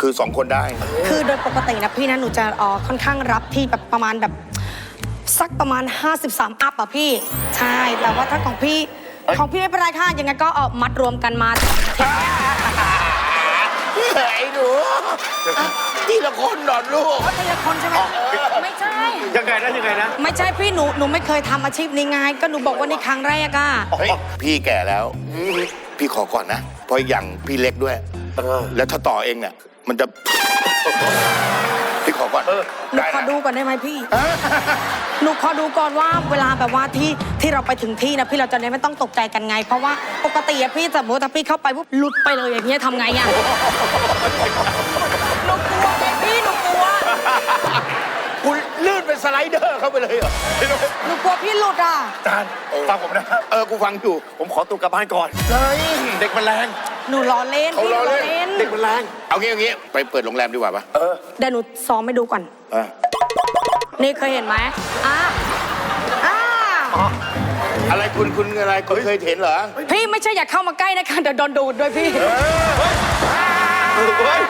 คือสองคนได้ คือโดยปกตินะพี่นะหนูจะเอ่อค่อนข้างรับที่แบบประมาณแบบสักประมาณ 53 อัพอะพี่ใช่แต่ว่าถ้าของพี่ของพี่ไม่เป็นไรค่ะยังไงก็เอามัดรวมกันมา ไอ้หนูทีละคนนอนลูกทีละคนใช่ไหมไม่ใช่ ยังไงนะยังไงนะ ไม่ใช่พี่หนูหนูไม่เคยทำอาชีพนี้ไงก็หนูบอกว่านี่ครั้งแรกอะ เฮ้ย พี่แก่แล้ว พี่ขอก่อนนะ เพราะอย่างพี่เล็กด้วยแล้วถ้าต่อเองเนี่ย มันจะพี่ขอก่อนหนูได้ขอนะ ดูก่อนได้ไหมพี่ หนูขอดูก่อนว่าเวลาแบบว่าที่ที่เราไปถึงที่นะพี่เราจะได้ไม่ต้องตกใจกันไง เพราะว่าปกติอะพี่สมมติถ้าพี่เข้าไปปุ๊บหลุดไปเลยอย่างเงี้ยทำไงอะหนูกลัวไงพี่หนูกลัวคุณลื่นเป็นสไลเดอร์เข้าไปเลยเหรอหนูกลัวพี่หลุดอะอาจารย์ฟังผมนะเออ กูฟังอยู่ ผมขอตัวกลับบ้านก่อนเฮ้ยเด็กมันแรง หนูล้อเล่นเขาพี่หล้นูอล้อเล่นเล่น เด็กมันแรงเอางี้เอางี้ไปเปิดโรงแรมดีกว่าปะเดี๋ยวหนูซ้อมให้ดูก่อนเออนี่เคยเห็นไหมอะอะอะไรคุณคุณอะไรคุณเคยเห็นเหรอพี่ไม่ใช่อยากเข้ามาใกล้นะคะเดี๋ยวโดนดูดด้วยพี่ เฮ้ย